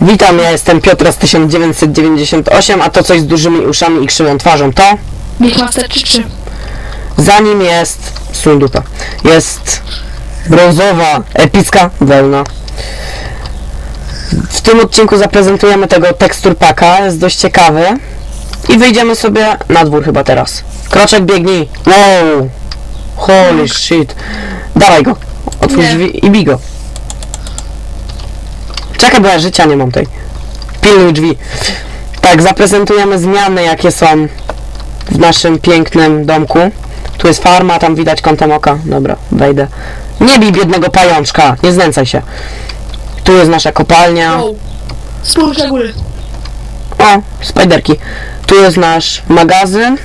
Witam, ja jestem Piotras 1998, a to coś z dużymi uszami i krzywą twarzą to Beatmaster czy 3? za nim jest sundupa. Jest brązowa, epicka wełna. W tym odcinku zaprezentujemy tego tekstur paka, jest dość ciekawy. I wyjdziemy sobie na dwór chyba teraz. Kroczek biegnij. Wow. Holy shit. Dawaj go. Otwórz drzwi i bij go. Czekaj, bo ja życia nie mam tej. Pilnuj drzwi. Tak, zaprezentujemy zmiany, jakie są w naszym pięknym domku. Tu jest farma, tam widać kątem oka. Dobra, wejdę. Nie bij biednego pajączka, nie znęcaj się. Tu jest nasza kopalnia. Wow. Spójrz na góry. O, spajderki. Tu jest nasz magazyn.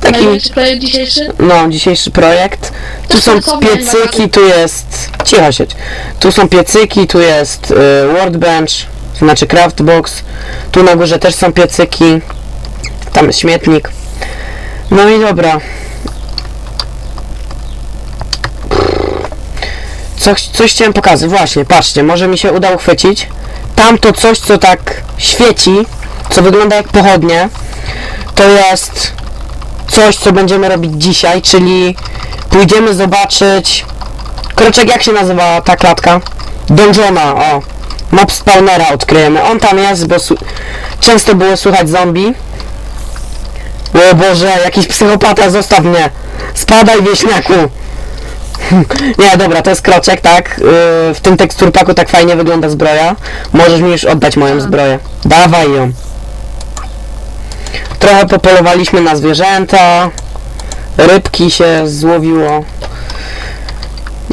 Taki, Największy projekt dzisiejszy. no, dzisiejszy projekt. Tu są piecyki, tu jest... Cicho sieć. Tu są piecyki, tu jest y, workbench, to znaczy craftbox. Tu na górze też są piecyki. Tam jest śmietnik. No i dobra. Coś, coś chciałem pokazać. Właśnie, patrzcie, może mi się uda uchwycić. Tamto coś, co tak świeci, co wygląda jak pochodnie, to jest coś, co będziemy robić dzisiaj, czyli pójdziemy zobaczyć... Kroczek, jak się nazywa ta klatka? Dungeona, o. Mob spawnera odkryjemy. On tam jest, bo często było słychać zombie. O Boże, jakiś psychopata, zostaw mnie. Spadaj, wieśniaku. Nie, dobra, to jest kroczek, tak. Yy, w tym teksturpaku tak fajnie wygląda zbroja. Możesz mi już oddać moją zbroję. Dawaj ją. Trochę popolowaliśmy na zwierzęta. Rybki się złowiło.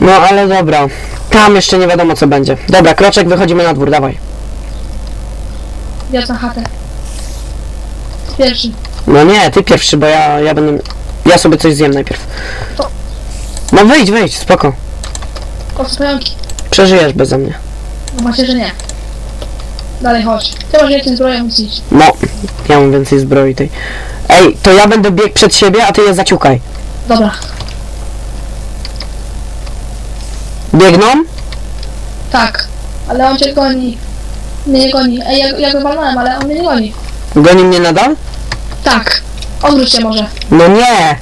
No ale dobra. Tam jeszcze nie wiadomo co będzie. Dobra, kroczek, wychodzimy na dwór, dawaj. Ja na chatę. Pierwszy. No nie, ty pierwszy, bo ja, ja będę... Ja sobie coś zjem najpierw. No wyjdź, wyjdź, spoko. O, pająki. Przeżyjesz beze mnie. No macie, że nie. Dalej chodź. Ty masz więcej zbroję musisz iść. No, ja mam więcej zbroi tej. Ej, to ja będę biegł przed siebie, a ty je zaciukaj. Dobra. Biegną? Tak. Ale on cię goni. Mnie nie goni. Ej, ja, ja go walnąłem, ale on mnie nie goni. Goni mnie nadal? Tak. Odwróć się może. No nie!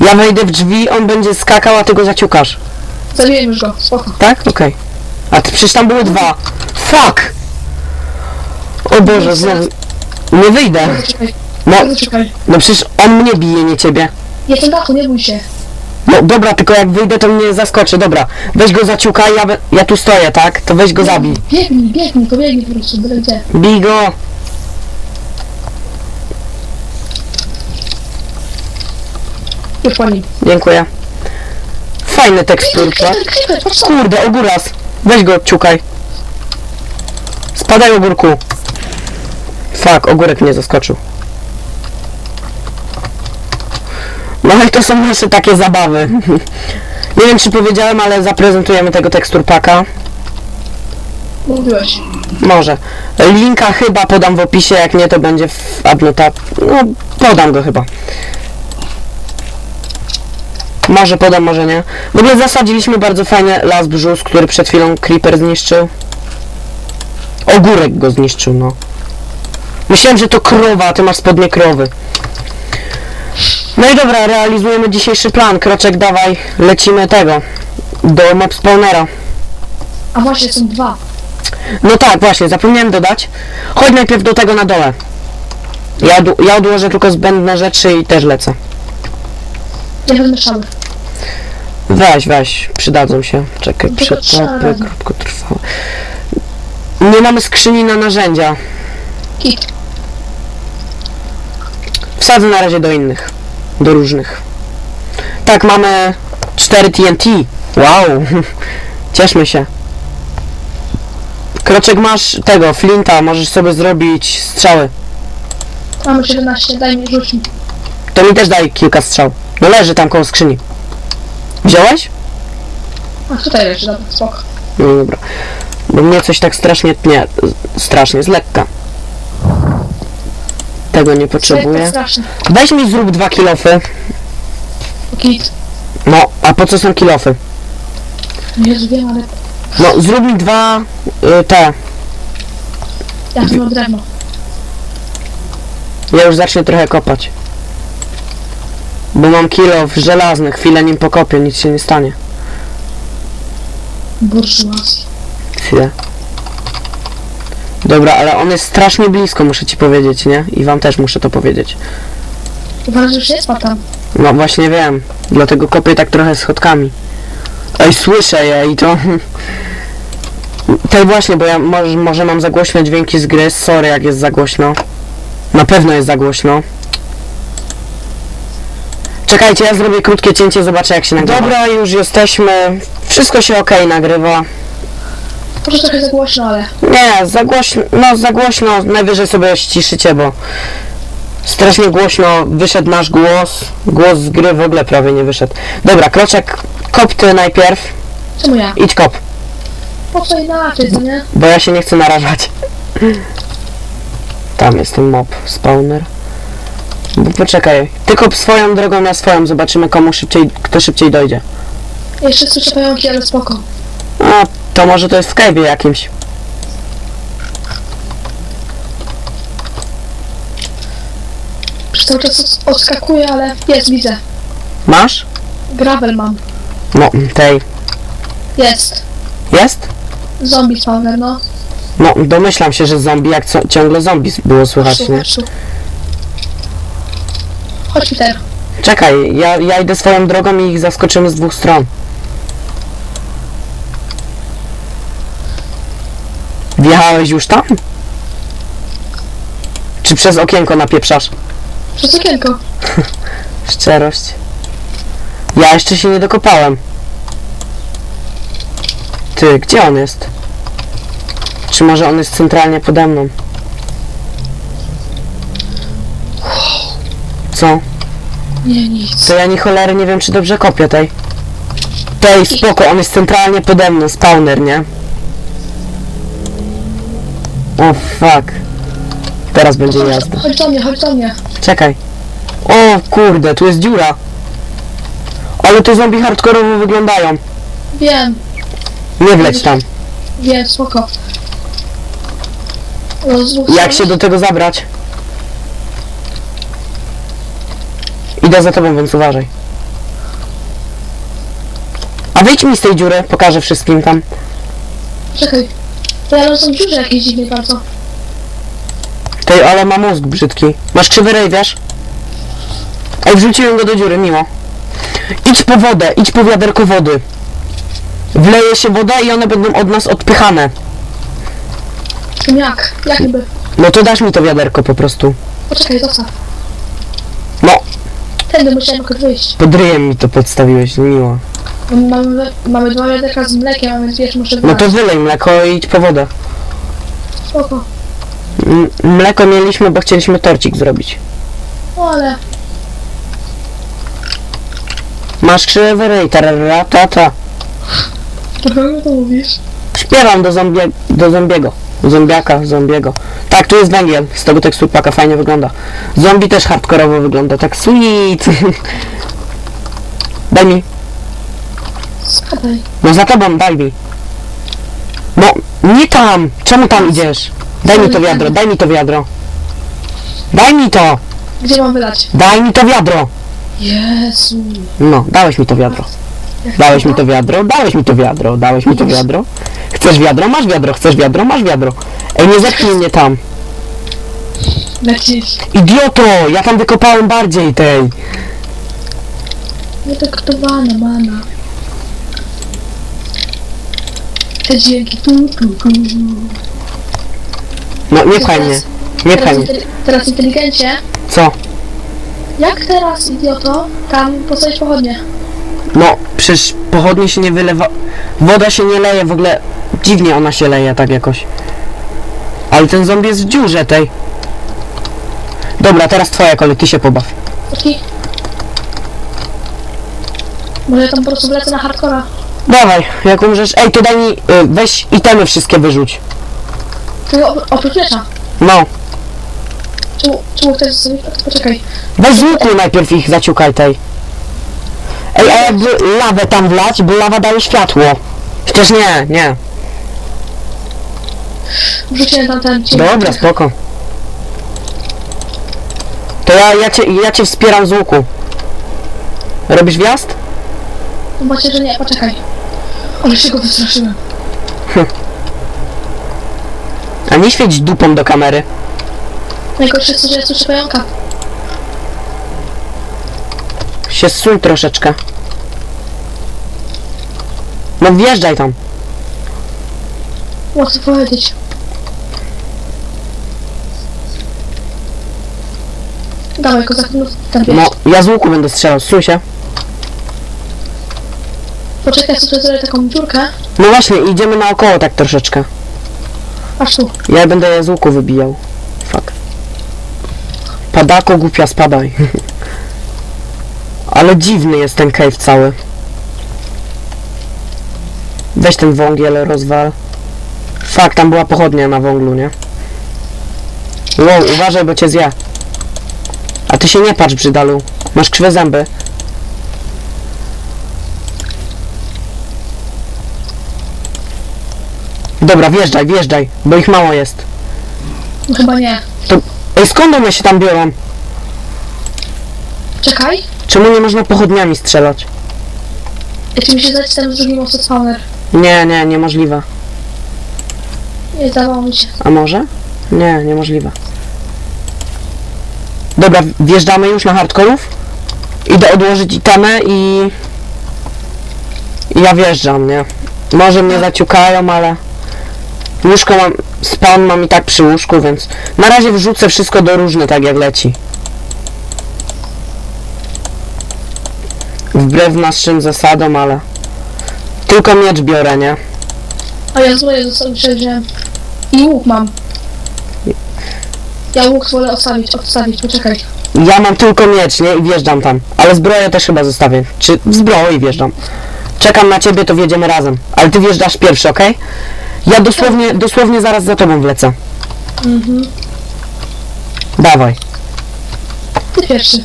Ja wejdę w drzwi, on będzie skakał, a ty go zaciukasz. Zabiłem już go. Spoko. Tak? Okej. A ty, przecież tam były dwa. Fuck! O Boże, znowu... Nie wyjdę. No, no przecież on mnie bije, nie ciebie. Jestem dachu, nie bój się. No dobra, tylko jak wyjdę, to mnie zaskoczy. Dobra, weź go zaciukaj, ja, be- ja tu stoję, tak? To weź go zabij. Biegnij, biegnij, pobiegnij po prostu, byle gdzie. Bij go! Już po nim. Dziękuję. Fajny teksturka. Creeper, creeper, patrz co? Kurde, ogóras. Weź go, ciukaj. Spadaj ogórku. Fuck, ogórek mnie zaskoczył. No i to są nasze takie zabawy. Nie wiem czy powiedziałem, ale zaprezentujemy tego teksturpaka. Mówiłeś. Może. Linka chyba podam w opisie, jak nie to będzie w adnotat. No, podam go chyba. Może podam, może nie. W ogóle zasadziliśmy bardzo fajnie las brzus, który przed chwilą Creeper zniszczył. Ogórek go zniszczył, no. Myślałem, że to krowa, a ty masz spodnie krowy. No i dobra, realizujemy dzisiejszy plan. Kroczek, dawaj, lecimy tego. Do map spawnera. A właśnie, są dwa. No tak, właśnie, zapomniałem dodać. Chodź najpierw do tego na dole. Ja, ja odłożę tylko zbędne rzeczy i też lecę. Ja wezmę szabę. Weź, weź, przydadzą się. Czekaj, Tylko trzeba krótkotrwałe. Nie mamy skrzyni na narzędzia. Kit. Wsadzę na razie do innych. Do różnych. Tak, mamy 4 TNT. Wow. Cieszmy się. Kroczek masz tego, flinta, możesz sobie zrobić strzały. Mamy 17, daj mi, rzuć mi. To mi też daj kilka strzał. No leży tam koło skrzyni. Wziąłeś? A tutaj leży, dobra, spoko. No dobra. Bo mnie coś tak strasznie tnie. Strasznie, z lekka. Tego nie potrzebuję. Weź mi zrób dwa kilofy. Kit. No, a po co są kilofy? Jezu, wiem, ale No, zrób mi dwa y, te. Ja mam drewno. Ja już zacznę trochę kopać. Bo mam kilo w żelazny, chwilę nim pokopię, nic się nie stanie. Burżuazji. Chwilę. Dobra, ale on jest strasznie blisko, muszę ci powiedzieć, nie? I wam też muszę to powiedzieć. Uważasz, że już spadł tam. No właśnie wiem, dlatego kopię tak trochę schodkami. Ej, słyszę je i to... Tak właśnie, bo ja może, może mam za głośne dźwięki z gry, sorry jak jest za głośno. Na pewno jest za głośno. Czekajcie, ja zrobię krótkie cięcie, zobaczę jak się nagrywa. Dobra, już jesteśmy. Wszystko się ok nagrywa. Może trochę za głośno, ale... Nie, za głośno, no za głośno, najwyżej sobie ściszycie, bo strasznie głośno wyszedł nasz głos. Głos z gry w ogóle prawie nie wyszedł. Dobra, Kroczek, kop ty najpierw. Czemu ja? Idź kop, Po co inaczej, co nie? bo ja się nie chcę narażać. Tam jest ten mob, spawner. Bo poczekaj, ty kop swoją drogą na swoją, zobaczymy komu szybciej, kto szybciej dojdzie. Jeszcze słyszę pająki, ale spoko. A, to może to jest w cave'ie jakimś. Przez cały czas od- odskakuję, ale jest, widzę. Masz? Gravel mam. No, tej. Jest. Jest? Zombie spawner, no. No, domyślam się, że zombie, jak co, ciągle zombie było słychać, nie? tu. Chodź Peter. Czekaj, ja, ja idę swoją drogą i ich zaskoczymy z dwóch stron. Wjechałeś już tam? Czy przez okienko napieprzasz? Przez okienko. Szczerość. Ja jeszcze się nie dokopałem. Ty, gdzie on jest? Czy może on jest centralnie pode mną? Co? Nie, nic. To ja ni cholery nie wiem, czy dobrze kopię tej. Tej, spoko, on jest centralnie pode mną, spawner, nie? O, fuck. Teraz będzie jazda. Chodź do mnie, chodź do mnie. Czekaj. O, kurde, tu jest dziura. Ale te zombie hardkorowo wyglądają. Wiem, Nie wleć tam. wiem, spoko. Rozruch Jak się do tego zabrać? Idę za tobą, więc uważaj. A wyjdź mi z tej dziury, pokażę wszystkim tam. Czekaj. To ja są dziurze jakieś dziwne bardzo. Tej, ale ma mózg brzydki. Masz krzywy rej, wiesz? Ej, wrzuciłem go do dziury, miło. Idź po wodę, idź po wiaderko wody. Wleje się woda i one będą od nas odpychane. Jak? Jak niby? No to dasz mi to wiaderko po prostu. Poczekaj, zostaw. No, Tędy musiałem jakoś wyjść. pod ryjem mi to podstawiłeś, miło. Mamy, mamy dwa wiaderka z mlekiem, a więc wiesz, muszę No to wylej mleko i idź po wodę. Spoko. M- mleko mieliśmy, bo chcieliśmy torcik zrobić. No ale... Masz krzywy rej, tarara, ta, ta. Trochę to mówisz. Śpiewam do, zombie, do zombiego. Zombiaka, zombiego. Tak, tu jest węgiel. Z tego teksturpaka fajnie wygląda. Zombie też hardkorowo wygląda. Tak sweet. Daj mi. Spadaj. No za tobą, daj mi. No, nie tam. Czemu tam idziesz? Daj mi to wiadro, daj mi to wiadro. Daj mi to. Gdzie mam wylać? Daj mi to wiadro. Jezu. No, dałeś mi to wiadro. Dałeś mi to? to wiadro, dałeś mi to wiadro, dałeś mi to wiadro. Chcesz wiadro, masz wiadro, chcesz wiadro, masz wiadro. Ej, nie zepchnij mnie tam. Idioto, ja tam wykopałem bardziej tej. Nietaktowana mana. Te dźwięki. Tu, tu, tu. No, nie pchaj mnie, nie Teraz, mnie. inteli- teraz inteligencie. Co? Jak teraz, idioto, tam postawić pochodnie? No, przecież pochodnie się nie wylewa... Woda się nie leje, w ogóle dziwnie ona się leje tak jakoś. Ale ten zombie jest w dziurze tej. Dobra, teraz twoja kolej, ty się pobaw. Taki... Może ja tam po prostu wlecę na hardcora. Dawaj, jak umrzesz... Ej, to daj mi... Y, weź itemy wszystkie wyrzuć. Tylko op- oprócz miecza. No. Czemu, czemu chcesz sobie... Poczekaj. Weź z łuku najpierw ich zaciukaj tej. Ej, a jakby lawę tam wlać, bo lawa daje światło. Chociaż nie, nie. Wrzuciłem tam ten ci. Dobra, spoko. To ja, ja, cię, ja cię wspieram z łuku. Robisz wjazd? Zobaczcie, że nie, poczekaj. Ale się go wystraszyłem. A nie świeć dupą do kamery. Najgorsze jest to, że ja słyszę pająka. Się zsuń troszeczkę. No wjeżdżaj tam. Łatwo powiedzieć. Dawaj, kozak, no tam wiesz. No, ja z łuku będę strzelał, zsuń się. Poczekaj, sobie zrobię taką dziurkę. No właśnie, idziemy naokoło tak troszeczkę. Aż tu. Ja będę je z łuku wybijał. Fuck. Padako głupia, spadaj. Ale dziwny jest ten cave cały. Weź ten wągiel, rozwal. Fuck, tam była pochodnia na wąglu, nie? Wow, uważaj, bo cię zje. A ty się nie patrz, brzydalu. Masz krzywe zęby. Dobra, wjeżdżaj, wjeżdżaj, bo ich mało jest. No chyba nie. To... Ej, skąd one się tam biorą? Czekaj. Czemu nie można pochodniami strzelać? Jeśli mi się zdać ten drugi spawner. Nie, nie, niemożliwe. Nie zdawało mi się. A może? Nie, niemożliwe. Dobra, wjeżdżamy już na hardkorów. Idę odłożyć itemy i... i ja wjeżdżam, nie? Może mnie zaciukają, ale... Łóżko mam... Spawn mam i tak przy łóżku, więc... Na razie wrzucę wszystko do różny, tak jak leci. Wbrew naszym zasadom, ale... Tylko miecz biorę, nie? A ja złoje ze sobą wziąłem. I łuk mam. Ja łuk wolę odstawić, odstawić, poczekaj. Ja mam tylko miecz, nie? I wjeżdżam tam. Ale zbroję też chyba zostawię. Czy zbroję i wjeżdżam. Czekam na ciebie, to wjedziemy razem. Ale ty wjeżdżasz pierwszy, okej? Ja dosłownie, dosłownie zaraz za tobą wlecę. Mhm. Dawaj. Ty pierwszy.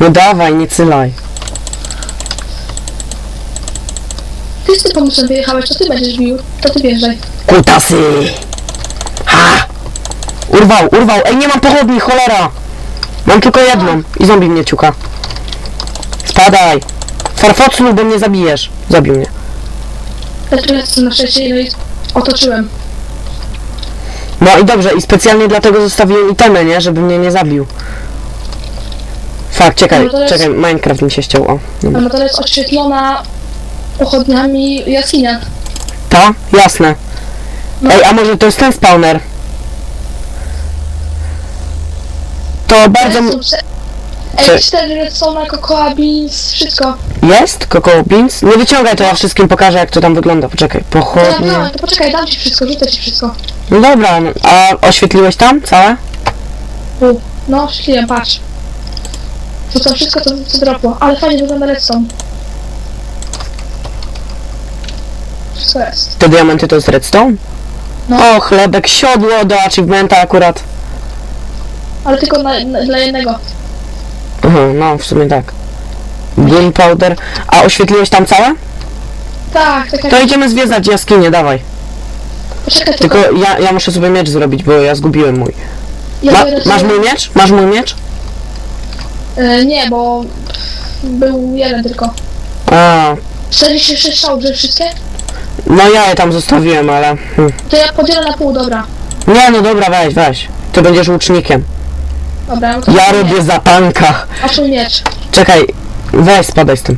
No dawaj, nie cylaj. Ty z tym pomysłem wyjechałeś, to ty będziesz bił. To ty wjeżdżaj. Kutasy! Ha! Urwał, urwał. Ej, nie mam pochodni, cholera! Mam tylko jedną. I zombie mnie ciuka. Spadaj. Farfoclu, bo mnie zabijesz. Zabił mnie. Tu jestem na szczęście no i otoczyłem. No i dobrze, i specjalnie dlatego zostawiłem itemy, nie? Żeby mnie nie zabił. Fak, czekaj, No to jest- czekaj, Minecraft mi się ściął, o. Dobra. No to jest oświetlona pochodniami jaskinia. To? Jasne. No. Ej, a może to jest ten spawner? To bardzo... m- Ej, cztery redstone, cocoa beans, wszystko. Jest? Cocoa Beans? Nie wyciągaj to, ja wszystkim pokażę jak to tam wygląda. Poczekaj, To ja pochodnie... miałem, to poczekaj, dam ci wszystko, rzucę ci wszystko. No dobra, no, a oświetliłeś tam całe? U, no, śliłem, patrz. Rzucam wszystko, co, co dropło, ale fajnie wygląda redstone. Wszystko jest. Te diamenty to jest redstone? No. O, chlebek, siodło do achievementa akurat. Ale tylko na, na, dla jednego. Aha, no, w sumie tak. Gunpowder. A oświetliłeś tam całe? Tak, tak jak... To idziemy zwiedzać jaskinię, dawaj. Poczekaj, tylko... Tylko ja, ja muszę sobie miecz zrobić, bo ja zgubiłem mój. ja Ma, biorę masz sobie- mój miecz? Masz mój miecz? E, nie, bo... Był jeden tylko. A, 46 strzał, że wszystkie? no ja je tam zostawiłem, ale... Hmm. To ja podzielę na pół, dobra. Nie, no dobra, weź, weź. Ty będziesz łucznikiem. Dobra, no to... Ja robię zapanka. Tu miecz. Czekaj, weź, spadaj z tym.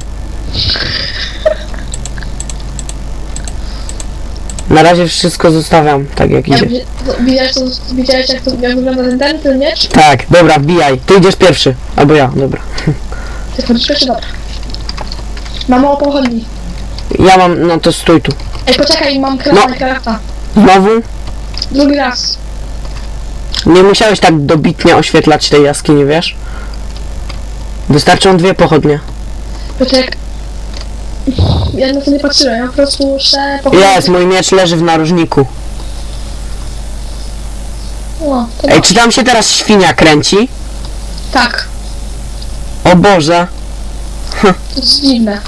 Na razie wszystko zostawiam, tak jak Jak idzie. wi- widziałeś, to, widziałeś jak, to, jak wygląda ten, ten, ten miecz? Tak, dobra, wbijaj. Ty idziesz pierwszy. Albo ja, dobra. Ty chodzisz pierwszy, dobra. Mam mało pochodni. Ja mam, no to stój tu. Ej, poczekaj, mam No. krafta, krafta. Znowu? Drugi raz. Nie musiałeś tak dobitnie oświetlać tej jaskini, wiesz? Wystarczą dwie pochodnie. Poczekaj. Ja na to nie patrzyłem, ja po prostu muszę. Jest, mój miecz leży w narożniku. To Ej, czy tam się teraz świnia kręci? Tak, O Boże. to jest dziwne.